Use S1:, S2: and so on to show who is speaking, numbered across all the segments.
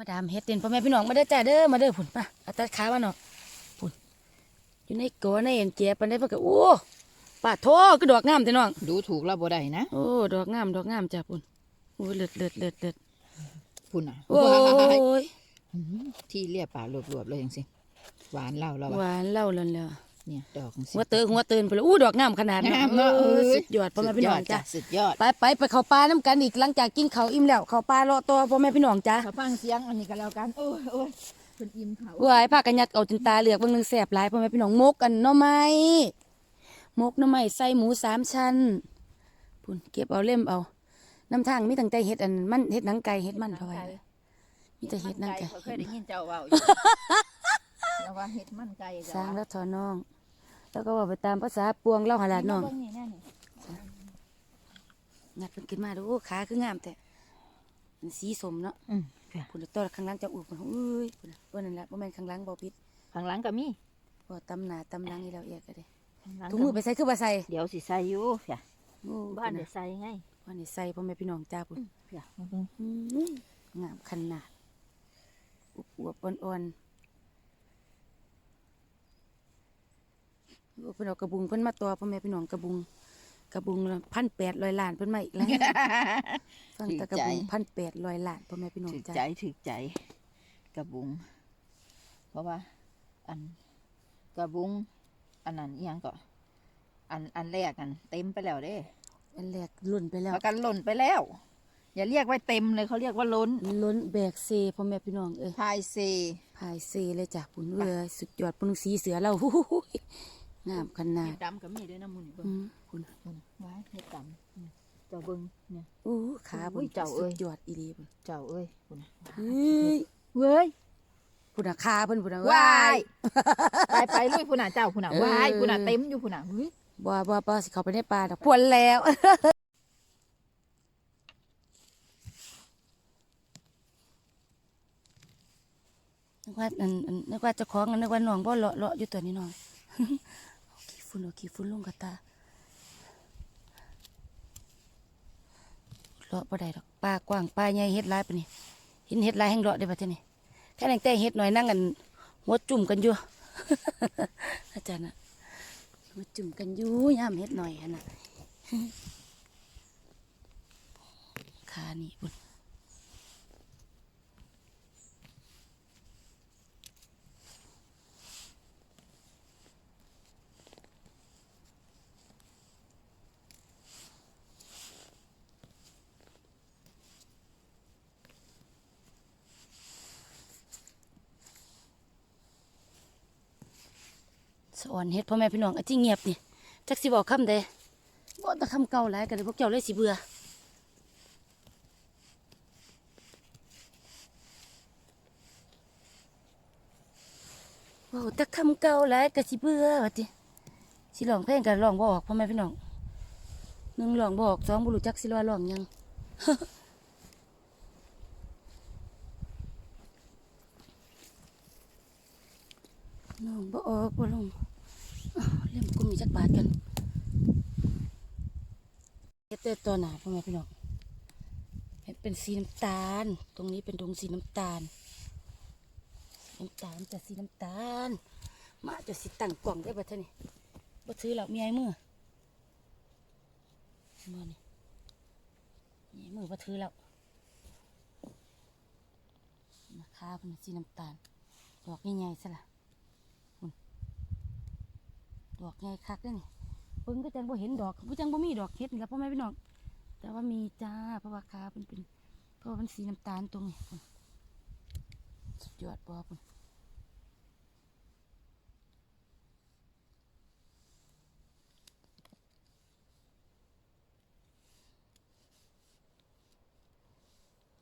S1: มาดามเฮ็ดเต็นพ่อแม่พี่น้องมาเด้อจ้าเด้อมาเด้อพุ่นป่ะเอาตัดขามาหน่อยพุ่นอยู่ในโกในเอ็นเจียปันได้เพิ่นก็โอ้ป้าโทก็ดอกงามแต่น้อง
S2: ดูถูกเราบ่ได้นะ
S1: โอ้ดอกงามดอกงามจ้าพุ่นโอ้เลิศเลิศเลิศเลิศ
S2: พุ่นอะ
S1: โอ้
S2: ว้าย
S1: ย
S2: อื้อหือที่เรียบปากรวบๆเลยจังสิหวานเล่าเรา
S1: หวานเล่าลันแล้ว
S2: เนี่ยดอกจังสิ
S1: หัวเตือหัวเตือนพุ่นละอู้ดอกงามขนาด
S2: งามเนอะ
S1: เออ
S2: เอ้ย
S1: สุดยอดพ่อแม่พี่น้องจ้า
S2: สุดยอด
S1: ไปไปไปเข้าป่าน้ำกันอีกหลังจากกินข้าวอิ่มแล้วเข้าป่ารอตัวพ่อแม่พี่น้องจ้า
S2: ถ้าฟังเสียงอันนี้ก็แล้วกันโอ้ยโอ้ยเพิ่นอิ่มเขา
S1: วายพากันยัดเอาจนตาเหลือกเบางหนึงแสบหลายพ่อแม่พี่น้องมกกันหน่อไม้มกหน่อไม้ใส่หมูสามชั้นพุ่นเก็บเอาเล่มเอาน้ำทางมีตั้งแต่เห็ดอันมันเห็ดหนังไก่เห็ดมันเท่าไหร่มีแต่เห็ดหนังไก่
S2: เคยได้ยินเจ้าเว้าอยู่แล้วว่าเฮ็ดมันไก่
S1: สร้างแล้วทอน้อง แล้วก็ว่าไปตามภาษาปวงเล่าหาลาดน้อง
S2: เบิ่นี่แน่นี่
S1: งัดเป็นกินมาดูโอ้ขาคืองามแต่มันสีสมเนาะ
S2: อืมค่ะ
S1: พุ่นตัวข้างหล่างจะอุบพุ่นเอ้ยพุ่นว่านั่นแหละบ่แม่นข้างหล่างบ่ผิด
S2: ข้างหลังก็มี
S1: บ่ตำหน้าตำหลังนี่แล้วเอียกก็ได้
S2: ข้างหลัง
S1: ถุงมือไปใส่คือบ่ใส่
S2: เดี๋ยวสิใส่อยู่ค่ะ
S1: โอ้
S2: บ้าน
S1: พุ่
S2: เดี๋ยวใส่ไง
S1: ว่านี่ใส่พ่อแม่พี่น้องจ้าพุ่น
S2: ค่ะ
S1: อืมงามขนาดอวบๆอ่อนๆโอ้ เพิ่นเอากระบุงเพิ่นมาตัวพ่อแม่พี่น้องกระบุง กระบุงพันแปดร้อยล้านเพิ่นมาอีกแล้วฟังแต่กระบุงพันแปดร้อยล้านพ่อแม่พี่น้อง
S2: ถึก
S1: จ้า
S2: ใจถึกใจกระบุง เพราะว่า อันกระบุง อันนั้นอิหยังก็อันอันแรกอันเต็มไปแล้วเด้
S1: อันแรกล้นไปแล้ว
S2: ประกันหล่นไปแล้ว อย่าเรียกว่าเต็มเลยเขาเรียกว่าล้น
S1: ล้นแบกเซพ่อแม่พี่น้องเอ้ย
S2: พายเซ
S1: พายเซเลยจ้ะปุ่นเรือสุดยอดปุ่นสีเสือเราหู้หู้ย งามขนาด
S2: เห็ดดำก็มีด้วยนะมุนเบิ่ง
S1: อืมปุ่น
S2: มุนไว้เห็ดดำเนี่ยเจ้าเบิ่งเนี่ย
S1: อู้ขาปุ่
S2: อุ้
S1: น
S2: ยเจ้าเอ้
S1: สุ
S2: ย
S1: ดยอดอีหลีปุ่น
S2: เจ้าเอ้ยคุณ
S1: เฮ้ย
S2: เว้ย
S1: พุ่นน่ะขาเพิ่นพุ่นน่ะ
S2: วายไปไปลุยพุ่นน่ะเจ้าพุ่นน่ะ
S1: เออ
S2: วายพุ่นน่ะเต็มอยู่พุ่นน่ะเฮ้ย
S1: บ่บ่บ่สิเข้าไปในป่าดอกพวนแล้วนึกว่าอันอันนึกว่าเจ้าของอันนึกว่าน้องบ่เลาะเลาะอยู่ตัวนี้น้องเอาขี้ ฝุ่นเอาขี้ฝุ่นลงกับตาเลาะบ่ได้ดอกป่ากว้างป่าใหญ่เฮ็ดลายปานนี้เห็นเฮ็ดลายแห่งเลาะได้บัดนี้แค่นั้นแต่เฮ็ดหน่อยนั่งกันหัวจุ่มกันอยู่อาจารย์น่ะมาจุ่มกันอยู่ยามเฮ็ดหน่อยหั่นน่ะขานี่บุญ สอนเฮ็ดพ่อแม่พี่น้องอะที่เงียบนี่จักสิบอกคำใดบ่แตะคำเก่าหลายก็เลยพวกเจ้าเลยสิเบื่อว้าแต่คำเก่าหลายก็สิเบื่อว่าติสิร้องเพลงก็ร้องบอกพ่อแม่พี่น้องหนึ่งร้องบอกสองบ่รู้จักสิว่าร้องยัง น้องบ่ออกบ่ลงอ้าวเล่มกุมมีจักบาทกัน เฮ็ดแต่ตัวหนาพ่อแม่พี่น้องเห็นเป็นสีน้ำตาล ตรงนี้เป็นดงสีน้ำตาลน้ำตาลจะสีน้ำตาล มาจะสิตั้งกล่องได้บ่ท่านี่บ่ซื้อหรอกมีไอ้มือมานี่มีไอ้มือบ่ถือแล้วราคาเป็นสีน้ำตาลดอกใหญ่ๆซะละดอกใหญ่คักด้อนี่ พิ่งก็จังบ่เห็นดอกบ่จังบ่มีดอกเฮ็ดนี่ล่ะพ่อแม่พี่น้องแต่ว่ามีจ้าเพราะว่าคาเป็นเป็นเพราะมันสีน้ำตาลตรงนี้พุ่นสุดยอดบ่พุ่น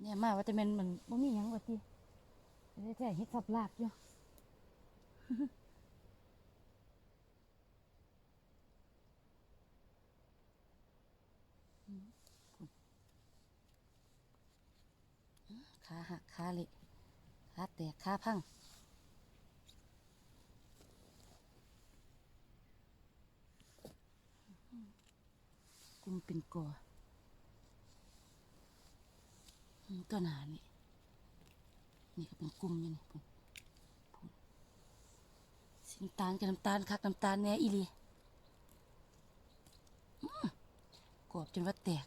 S1: เนี่ยมาว่าแต่แมันมันบ่มีหยังว่าติได้แต่เฮ็ดสับลาบอยู่ ขาหักขาเละขาแตกขาพังกุมเป็นกอตัวหนานี่นี่ก็เป็นกลุ่มอยู่นี่พุ่นพุ่นสีน้ำตาลกับน้ำตาลคักน้ำตาลแน่อีลีกรอบจนว่าแตก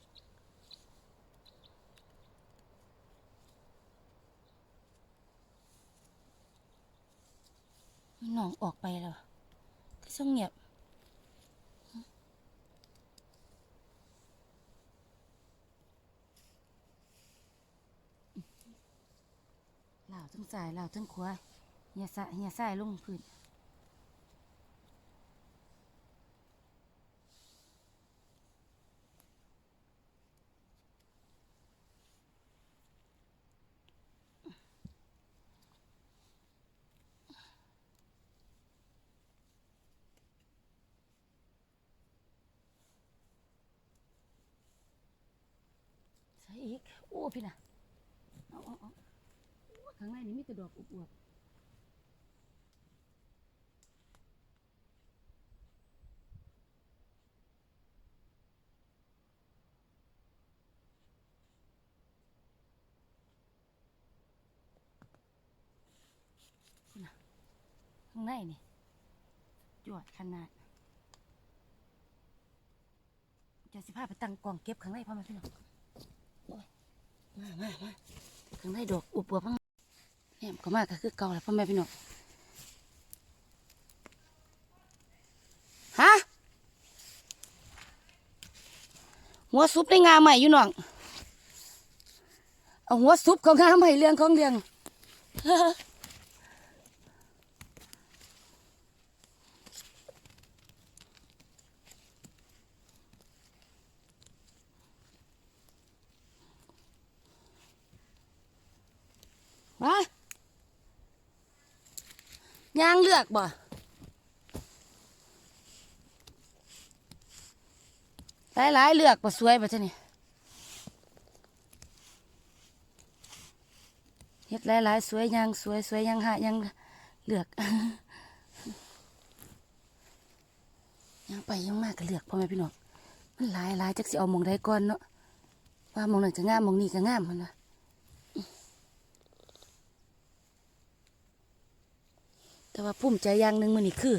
S1: หนองออกไปแล้วก็ช่างเงียบเหล่าทั้งสายเหล่าทั้งขวาเฮียสะเฮียสายลงพื้นใส่อีก โอ้พี่น่ะเอาเอาเอาโอ้ข้างในนี่มีแต่ดอกอวบๆพุ่นน่ะข้างในนี่จวดขนาด จะสิพาไปตั้งกล่องเก็บข้างในพ่อแม่พี่น้องโอ้ย มามามาข้างในดอกอวบๆข้างแหนมก็มากก็คือเก่าแล้วพ่อแม่พี่น้องฮะหัวซุปได้งาใหม่อยู่น้องเอาหัวซุปของงาใหม่เรื่องของเรื่อง มา ยางเลือกบ่หลายหลายๆเลือกบ่สวยบ่เท่นี่เฮ็ดหลายหลายๆสวยยางสวยสวยยางหะยางเลือกยางไปยังมากก็เลือกพ่อแม่พี่น้องมันหลายหลายจักสิเอามองใดก่อนเนาะว่ามองนั้นก็งามมองนี้ก็งามมันว่า แต่ ว่าภูมิใจอย่างหนึ่งมันนี่คือ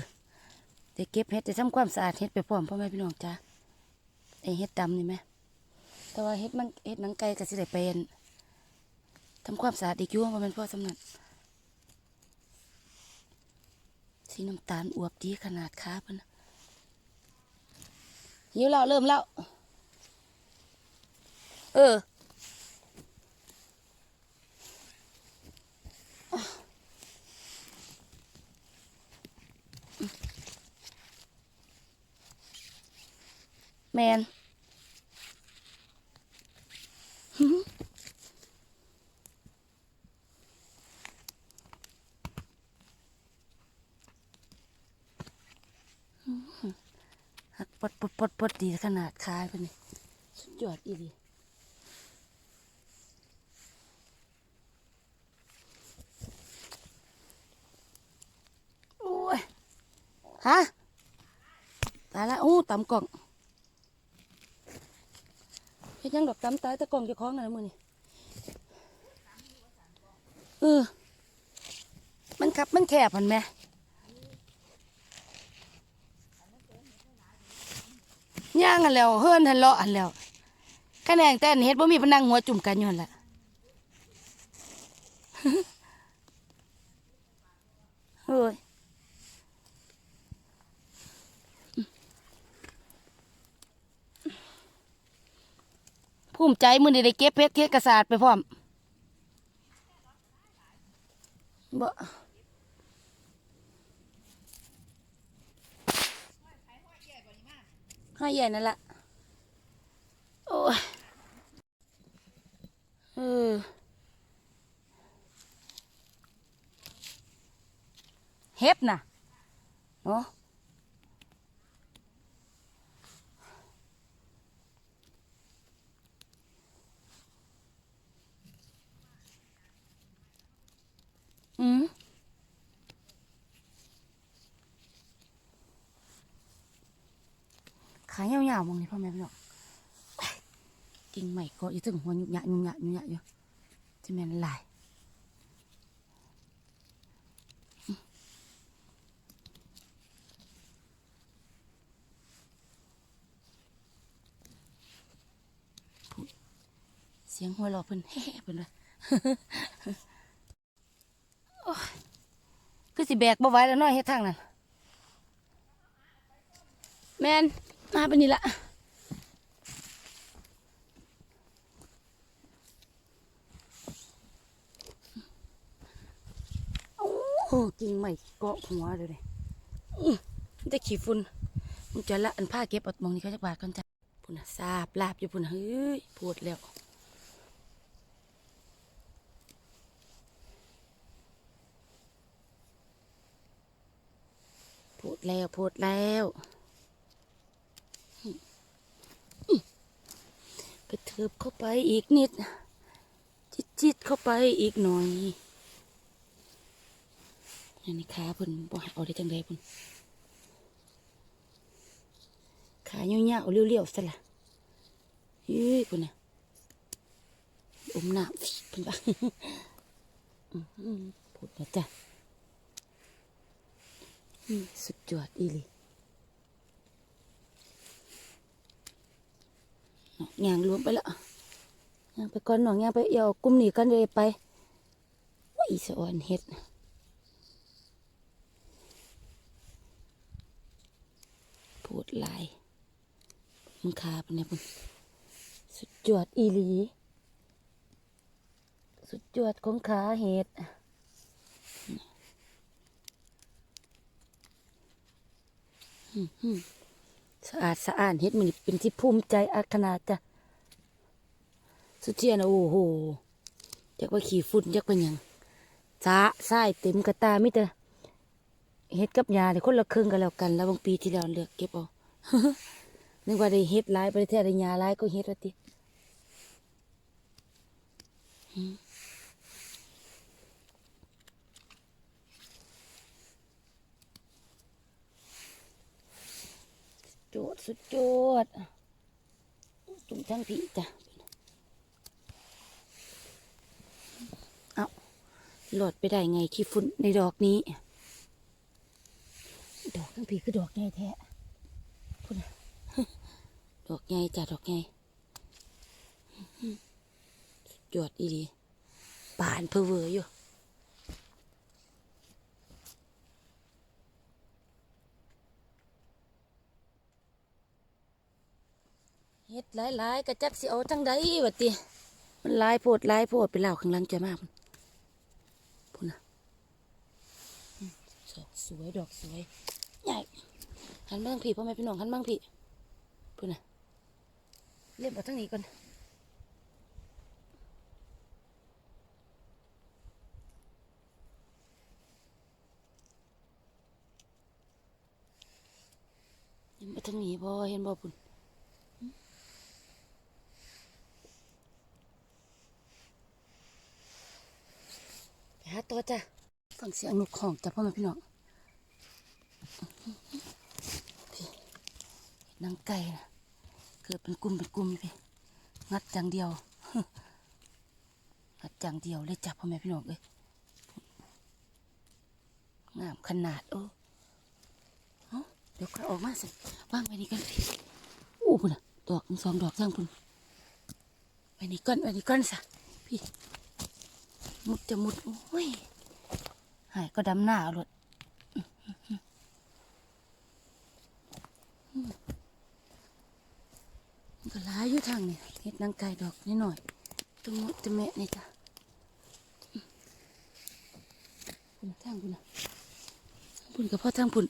S1: ได้เก็บเห็ดได้ทำความสะอาดเห็ดไปพร้อมพ่อแม่พี่น้องจ้าไอเห็ดดำนี่ไหมแต่ว่าเห็ดมันเห็ดหนังไก่ก็สิได้เป็นทำความสะอาดอีกยู่ว่ามันพ่อสำนักสีน้ำตาลอวบดีขนาดค้าเพิ่นะหิวแล้วเริ่มแล้ว เออ แมนหักปดปดปดปดดีขนาดคายไปนี่สุดยอดอีดีโอ้ย ฮะ ตายละโอ้ตำกล่อง ยังดอกตำตายตะกล่องเจะคล้องนะมือนี่เออ มันขับมันแคบหันไหมย่างอันแล้วเฮือนหันเลาะอันแล้วคะแนนแต่อันเฮ็ดบ่มีพนังหัวจุ่มกันอยู่หั่นล่ะ เฮ้ย ภูมิใจมือนี้ได้เก็บเพชรเก็บกระสาดไปพร้อมบ่ให้ใหญ่นั่นละโอ้ยเออเฮ็บนะเนาะ อืมขายยาวๆมองนี่พ่อแม่พี่น้องกิ่งใหม่ก็ยู่ถึงหัวหยุ่ยยะยุ่ยยะยุ่ยยะอยู่จะแม่นลายเสียงหัวเราะเพิ่นแฮ่เพิ่นเลย คือสิแบกบ่ไหวแล้วเน้อยเฮ็ดทางนั้นแมนมาเป็นนี่ละโอ้โหกิ่งใหม่เกาะหัวเลยเนี่ยอื้อมันจะขี้ฝุ่นมันจะละอันผ้าเก็บเอามองนี่เขาจะบาดกันจ้ะพุ่นน่ะซาบลาบอยู่พุ่นน่ะเฮ้ยพูดแล้ว แล้วพูดแล้วอื้อกระเทิบเข้าไปอีกนิด จิตจิตเข้าไปอีกหน่อยอันนี้ขาพิ่นบ่ให้เอาได้จังไดพิ่นขาเงี้ยวๆเลี้ยวๆซะละเฮ้ยเพิ่นน่ะอมน้ำเพิ่นว่าพูดนะจ้ะส ดยดอีหลีเอาย่างรวมไปล้วย่างไปก่อนหนองย่างไปเอี่ยวกลุ่มหนีกันเลยไปว่าอีสะอ่อนเฮ็ดพูดหลายมึงคาป็นไงพุ่นสุดยอดอีหลี สุดยอดของขาเห็ด สะอาดสะอาดเฮ็ดมันเป็นที่ภูมิใจอาขนาดจ้ะสุดเจียนะโอ้โหจักว่าขี่ฝุ่นจักว่าหยังจ้าใส่เต็มกระตามิแต่เฮ็ดกับยาเนี่ยคนละครึ่งกันแล้วกัน แล้วบางปีที่แล้วเลือกเก็บเอานึกว่าได้เฮ็ดหลายไปแท้ได้ยาหลายก็เฮ็ดว่าติ จดสุดโจดจุ่มทั้งผีจ้ะเอาหลอดไปได้ไงขี้ฝุ่นในดอกนี้ ดอกทั้งผีคือดอกใหญ่แท้พุ่นน่ะดอกใหญ่จ้ะดอกใหญ่สุดยอดอีดีบานเพอเวออยู่ เฮ็ดหลายๆกระจักสิเอาจังใดวะติมันลายโพดลายโพดไปเล่าข้างหลังจะมากพุ่นน่ะดอกสวยดอกสวยใหญ่หันมาทางพี่พ่อแม่พี่น้องหันมาทางพี่พุ่นน่ะเรียบเอาทั้งนี้ก่อนเห็นมาทางนี้บ่เห็นบ่พุ่น หาตัวจ้ะฟังเสียงนกของจ้ะพ่อแม่พี่น้องพี่นางไก่นะเกิดเป็นกลุ่มเป็นกลุ่มพี่งัดจังเดียวงัดจังเดียวเลยจ้ะพ่อแม่พี่น้องเอ้ยงามขนาดโอ้เดี๋ยวก็ออกมาสิวางไว้นี่กันพี่อู้พุ่นน่ะดอกหนึ่งสองดอกสร้างพุ่นไว้นี่ก้อนไว้นี่ก้อนซะพี่ มุดจะมุดโอ้ยหายก็ดำหน้าเอารถมันก็หลายอยู่ทางนี่เฮ็ดนางไก่ดอกนิดหน่อยตะมุดตะแมะนี่จ้ะพุ่นทางพุ่นนะทางพุ่นกับพ่อทางพุ่น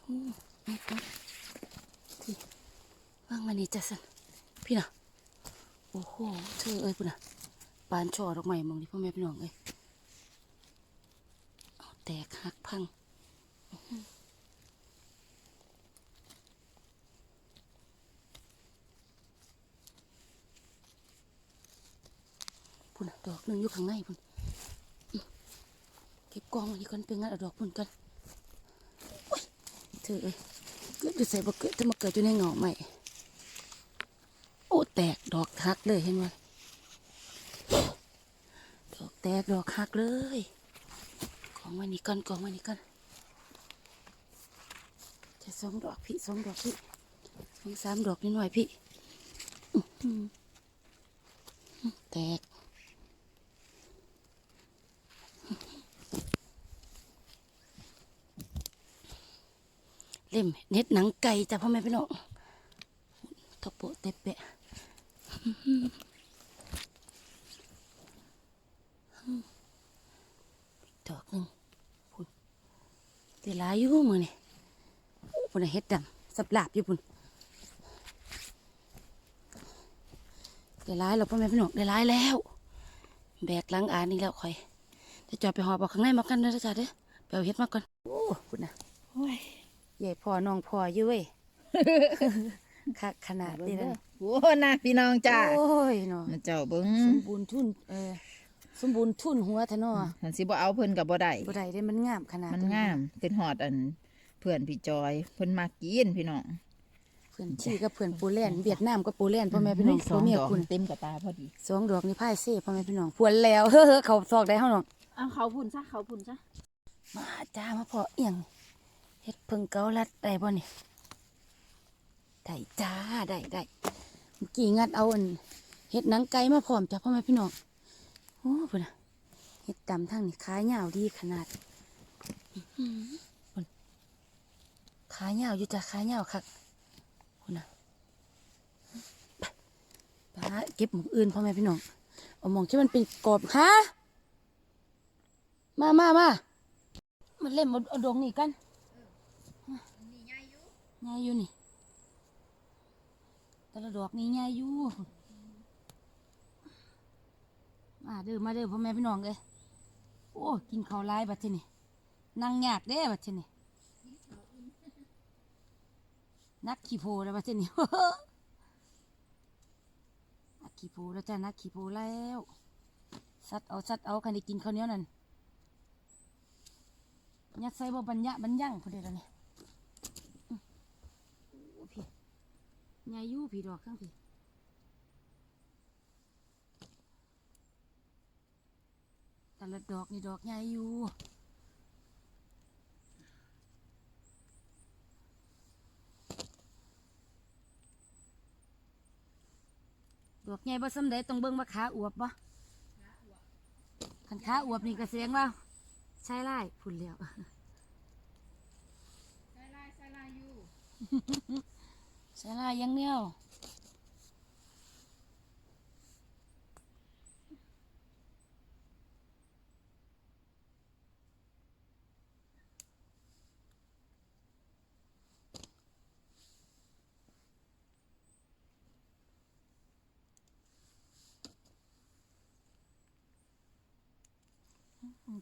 S1: โอ้ไม่ก็ที่วางมานี่จ้ะสันพี่น่ะ โอ้โหเธอเอ้ยปุ่นน่ะปานช่อดอกไม้มองดิพ่อแม่พี่น้องเอ้ยเอาแตกหักพังพุ่นน่ะดอกหนึ่งอยู่ข้างในพุ่นเก็บกองอันนี้ก่อนเป็นงานอดอกพุ่นกันเธอเอ้ยเกิดอยู่ใส่บ่เกิดจะมาเกิดอยู่ในเงาใหม่ แตกดอกหักเลยเห็นไหมดอกแตกดอกหักเลยกองว้นี่กันกองว้นี่กันจะสองดอกพี่สองดอกพี่ทั้งสามดอกนิดหน่อยพี่แตกเล่มเน็ดหนังไก่จ้ะพ่อแม่พี่น้องทบโปะเตะเปะ ดอกหนึ่งพุ่นเดี๋ยวหลายอยู่มือนี่พุ่นนะเฮ็ดดำสับหลาบอยู่พุ่นเดี๋ยวหลายแล้วพ่อแม่พี่น้องเดี๋ยวหลายแล้ว แบกหลังอ่านนี่แล้วคอยจะจอดไปหอบเอาข้างในมากันเด้อจ้าเด้อไปเอาเฮ็ดมาก่อนโอ้พุ่นนะ
S2: โอ้ย
S1: ใหญ่พอน้องพออยู่เว้ยคักขนาด
S2: เบิ่ง
S1: นี้
S2: เด้
S1: เล
S2: อยโอ้นะพี่น้องจ้า
S1: โอ้ยเนาะ
S2: เจ้าเบิ้ง
S1: สมบูรณ์ทุนเออสมบูรณ์ทุนหัวทะเนาะ
S2: มันสิบ่เอาเพิ่นกับบ่ได้
S1: บ่ได้เด้มันงามขนาด
S2: มันงามเป็นหอดอัน เพื่อนพี่จอยเพิ่นมากินพี่น้อง
S1: เพื่อนชี่กับเพื่อนโปแลนด์เวียดนามกับโปแลนด์พ่อแม่พี่น้อง
S2: ส
S1: พ่
S2: อ
S1: องเมีย
S2: ดอก
S1: คุณ
S2: เต็มกระตาพอดี
S1: สองดอกนี่พ่ายเซ่พ่อแม่พี่น้องพวนแล้วเฮ้อเขาซอกได้เฮาน้อง
S2: เอาเขาพุ่นซะเขาพุ่นซะ
S1: มาจ้ามาพอเอียงเฮ็ดเพิ่งเกาลัดได้บ่นี่ได้จ้าได้ได้เมื่อ กี้งัดเอาอันเฮ็ดหนังไก่มาพร้อมจ้ะพ่อแม่พี่น้องโอ้พุ่นน่ะเฮ็ดดำทั้งนี่ขายาวดีขนาดอื้อหือพุ่นขายาวอยู่จ้ะขายาวคักพุ่นน่ะไปไปหาเก็บหมองอื่นพ่อแม่พี่น้องเอาหมองที่มันเป็นกรอบฮะมามามามันเล่นเอาเอาดงนี่กันใหญ่อยู่นี่ แต่ละดอกนี่ใหญ่อยู่มาเด้อมาเด้อพ่อแม่พี่น้องเลยโอ้กินข้าวหลายบัดทีนี่นั่งยากเด้บัดทีนี่นักขี่โพแล้วบัดทีนี่นักขี่โพแล้วจ้านักขี่โพแล้วสัดเอาสัดเอาคันได้กินข้าวเหนียวนั่นยัดใส่บ่บัญญะบัญญังพอดีแล้วนี่อโอ้พี่ ใหญ่อยู่พี่ดอกทั้งพี่แต่ละดอกนี่ดอกใหญ่อยู่ดอกใหญ่บ่สำเร็จต้องเบิ่งว่าขาอวบบ่คันขาอวบนี่ก็แสดงว่าใช่ไล่พุ่นแล้ว
S2: ใส่ลายใส่ลายอยู่
S1: ใช่ไล่อยังเดียว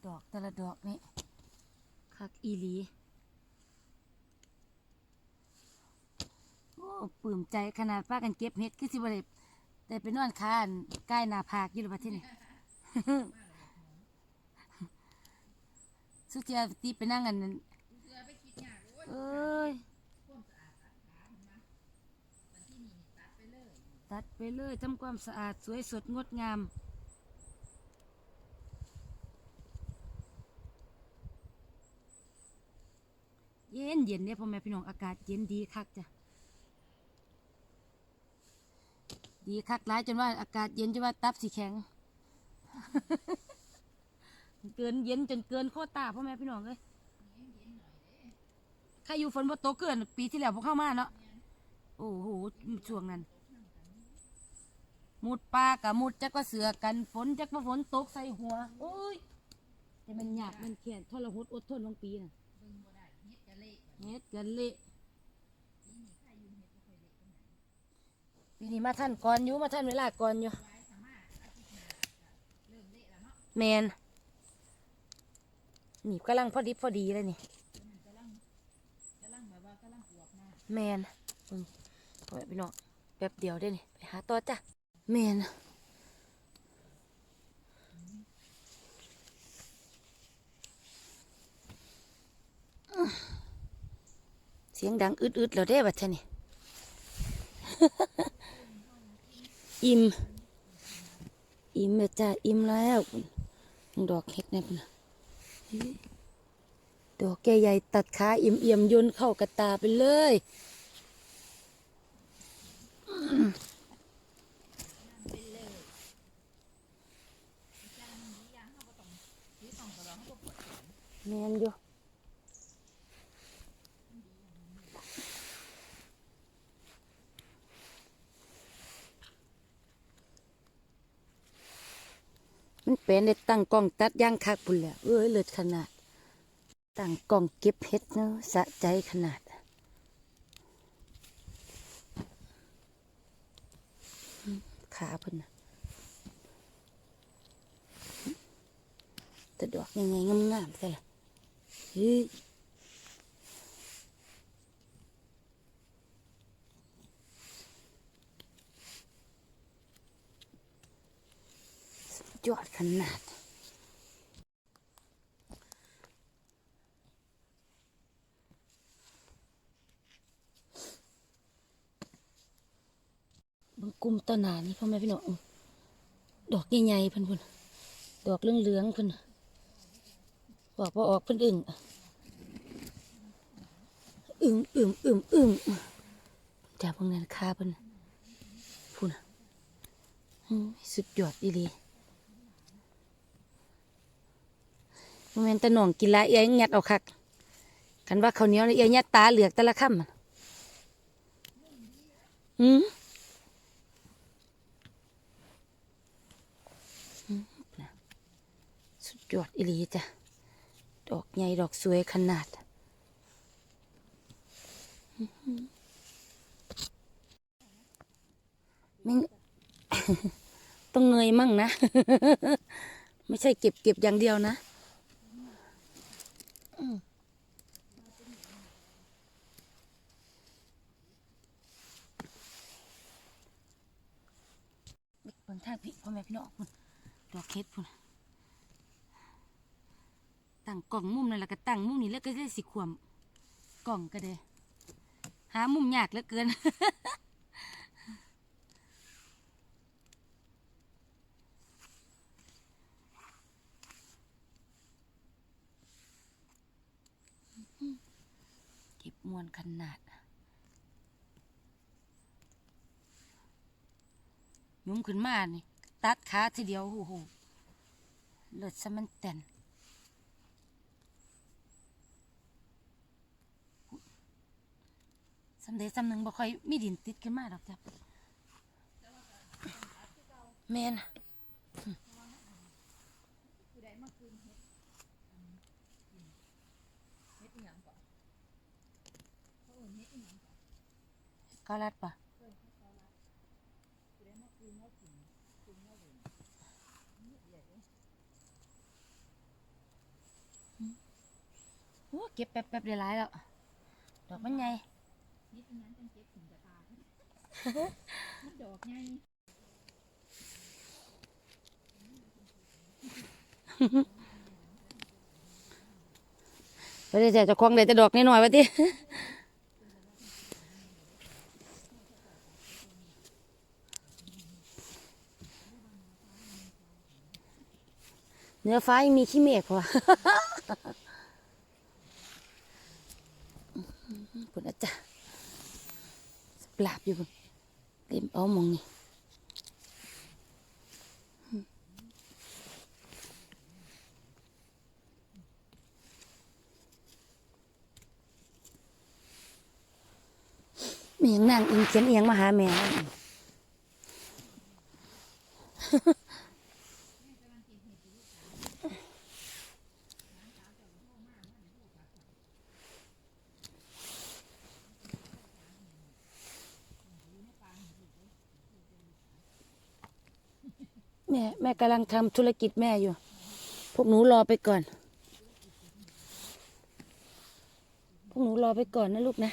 S1: ดอกแต่ละดอกนี่คักอีหลี อ้ปลื้มใจขนาดป้ากันเก็บเห็ดคือสิบได้ได้ไปนอนคานใกล้นาผากอยู่หรือเปล่าที่นี่ สุดที่ตีไปนั่งกันนั่นเอ้ยตัดไปเลยทำความสะอาดสวยสดงดงามเย็นเย็นเนี่ยพ่อแม่พี่น้องอากาศเย็นดีคักจ้ะ ดีคักร้ายจนว่าอากาศเย็นจนว่าตับสีแข็ง เกินเย็นจนเกินโคตรตาพ่อแม่พี่น้องเลยใครอยู่ฝนบ่ตกเกิน ปีที่แล้วพวกเข้ามาเนาะ โอ้โหช่วงนั้น มุดปลากับมุดจักว่าเสือกันฝนจักว่าฝนตกใส่หัว โอ้ย แต่มันหยากมันแข็งทรหดอดทนของปีน่ะเฮ็ดกันเละ ปีนี้มาท่านก่อนอยู่มาท่านเวลาก่อนอยู่แมนนี่กำลังพอดีพอดีเลยนี่แมนอืมเอาไว้พี่น้องแป๊บเดียวได้นี่ไปหาต่อจ้ะแมนเสียงดังอึดๆแล้วได้บัดเทนี่ อิ่ม อิ่มแม่จ้าอิ่มแล้วดอกเห็ดเนี่ยนะดอกแก่ใหญ่ตัดขาอิ่มเอี่ยมยนเข้ากระตาไปเลยแมนอยู่ มันเป็นได้ตั้งกล้องตัดย่างคักพุ่นแหล้วเอ้ยเลิศขนาด ตั้งกล้องเก็บเห็ดเนาะสะใจขนาดขาพุ่นนะแต่ดอกยังไงงามๆใช่ละเฮ้ย ยอดขนาดบางกลุ่มต้นหนานี่พ่อแม่พี่น้องดอกใหญ่ๆเพิ่นพุ่นดอกเหลืองๆเพิ่นบอกว่าออกเพิ่นอึ่งอึ่งอึ่งอึ่งอึ่งจากพวกนั้นคาเพิ่นพุ่นะสุดยอดอีหลี โมเมนตะหน่องกินลายเอียงยัดเอาคักคันว่าเขาวเหนียวนี่เอียยัดตาเหลือกแต่ละค่ำอืมสุดยอดอีลีจ้ะ ดอกใหญ่ดอกสวยขนาดไม่งต้องเงยมั่งนะ ไม่ใช่เก็บเก็บอย่างเดียวนะอืมเบิ่ง ทางพี่พ่อแม่พี่น้องพุ่นดอกเค็ดพุ่นตั้งกล่องมุมนั่นแหละก็ตั้งมุมนี้แล้วก็ได้สิขวมกล่องก็ได้หามุมยากเหลือเกิน เก็บมวนขนาด ยุ้มขึ้นมานี่ ตัดขาทีเดียวโอ้โหเลิศซะมันแต่นสำเร็จสำหนึ่งบ่ค่อยมีดินติดขึ้นมาดอกจ้ะแม่นกาลัดปะ โอ้เก็บแป๊บๆได้หลายแล้ว ดอกมันใหญ่
S2: ดอกไง
S1: ไปเลยจ้ะเจะคล้าของได้แต่ดอกน้อยๆวะติเนื้อฟ้ายังมีขี้เมฆพอ ปุ่นอาจารย์ปราบอยู่พุ่นเต็มเอามองนี่มีอยังนั่งอิงเขียนเอียงมาหาแม่ กำลังทำธุรกิจแม่อยู่ พวกหนูรอไปก่อน พวกหนูรอไปก่อนนะลูกนะ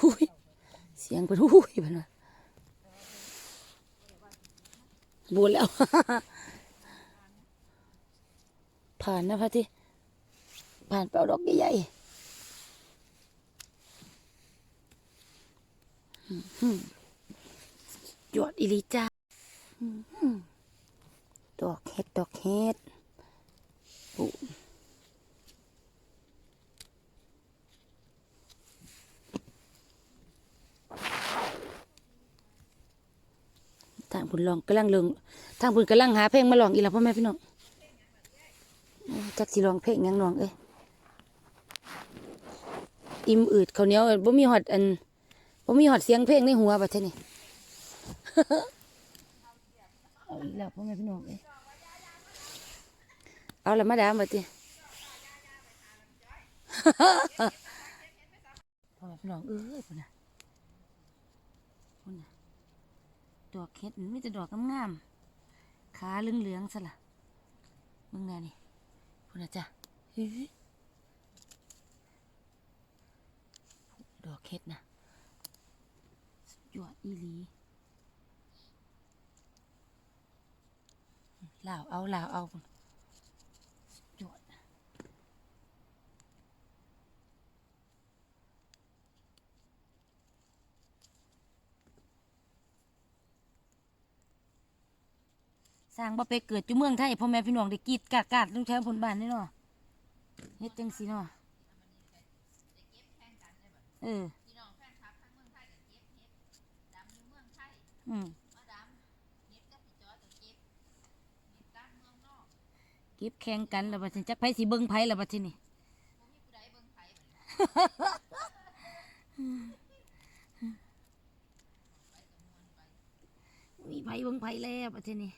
S1: หุยเสียงเป็นหุยเป็นว่าบูดแล้ว ผ่านนะพะที่ผ่านเปล่าดอกใหญ่ๆอื้อหือยอดอิลิจ้าดอกเห็ดดอกเห็ดปุ๊ทางบุญลองกำลังเลิงทางบุญกำลังหาเพลงมาลองอีหล่ะพ่อแม่พี่น้อง จักสิลองเพลงยังน้องเอ้ยอิ่มอืดเขาเนี้ยบ่มีฮอดอันบ่มีฮอดเสียงเพลงในหัวบัดเทอนี่เอาอีกแล้วพ่อแม่พี่น้องเอ้ยเอาละมาดามบัดติพ่อแม่พี่น้องเอ้ยพุ่นน่ะพุ่นน่ะดอกเห็ดมันมีแต่ดอกงามๆขาเหลืองๆซะล่ะมึงแน่นี่ คุณอาจารย์ดอกเค็ดนะหยวดอีลีลาวเอาลาวเอาพุ่นสุดยอด สร้างบ่ไปเกิดอยู่เมืองไทยพ่อแม่พี่น้องได้กรีดกาดกาดลุงแถวผลบ้านนี่เนาะเฮ็ดจังสิเนาะเอออืมเก็บแข่งกันแล้วบัดนี้จักไผสิเบิ่งไผแล้วบัดนี้มีไผเบิ่งไผแล้วบัดนี้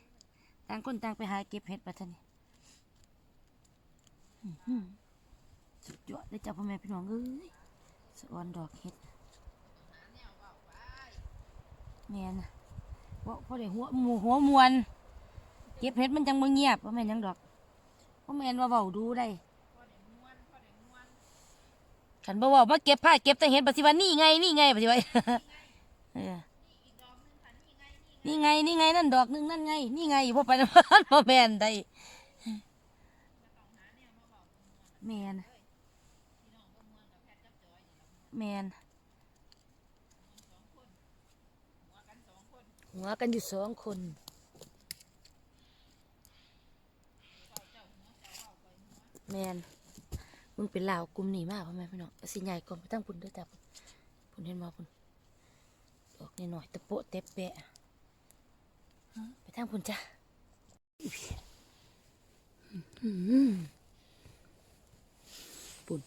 S1: ต่างคนต่างไปหาเก็บเห็ดปัทนี่อื้อหือสุดยอดเลยจ้าพ่อแม่พี่น้องเอ้ยสะออนดอกเห็ดแม่นะว่าพอได้หัวหมูหัวมวน เก็บเห็ดมันจังบ่เงียบพ่อแม่นยังดอกพ่อแม่นว่าเว้าดูได้ขันบ่เว้ามาเก็บผ้าเก็บแต่เห็ดปัจจุบันนี่ไงนี่ไงปัจจุบัน นี่ไง นี่ไง นั่นดอกหนึงนั่นไง นี่ไงพ่อไปนพ่อแมนได้แมนแมนหัวกันอยู่สองคนแมนมึงเป็นลาวกลุ่มนี้มากพ่อแม่พี่น้องสิใหญ่ก่อนไปตั้งพุ่นด้วยจ้ะพุ่นเห็นมาพุ่นดอกนี่หน่อยตะโปะเตะแปะ ไปทางพุ่นจ้ะปุ่น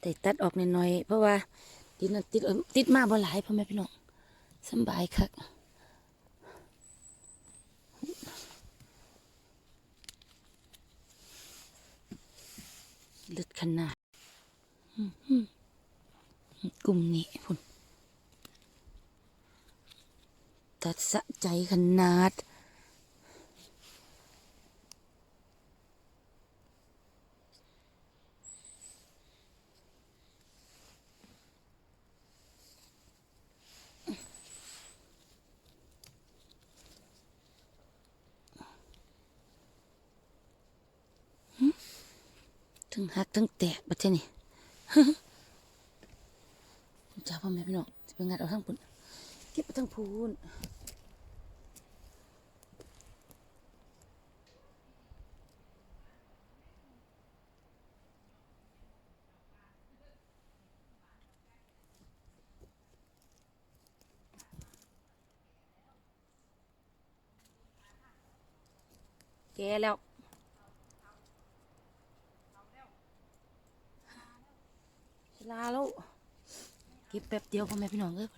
S1: แต่ตัดออกนิดหน่อย เพราะว่าติดนั่นติดติดมาบ่หลายพ่อแม่พี่น้องสบายคักลือดขนาดกลุ่มนี้พุ่น ตัดสะใจขนาดทั้งหักทั้งแตกบัดเทนี่จ้าพ่อแม่พี่น้องจะไปงัดเอาทั้งปุ่นเก็บไปทั้งพูน กแล้ว ลาแล้วเก็บแป๊บเดียวพ่อแม่พี่น้องเอ้ย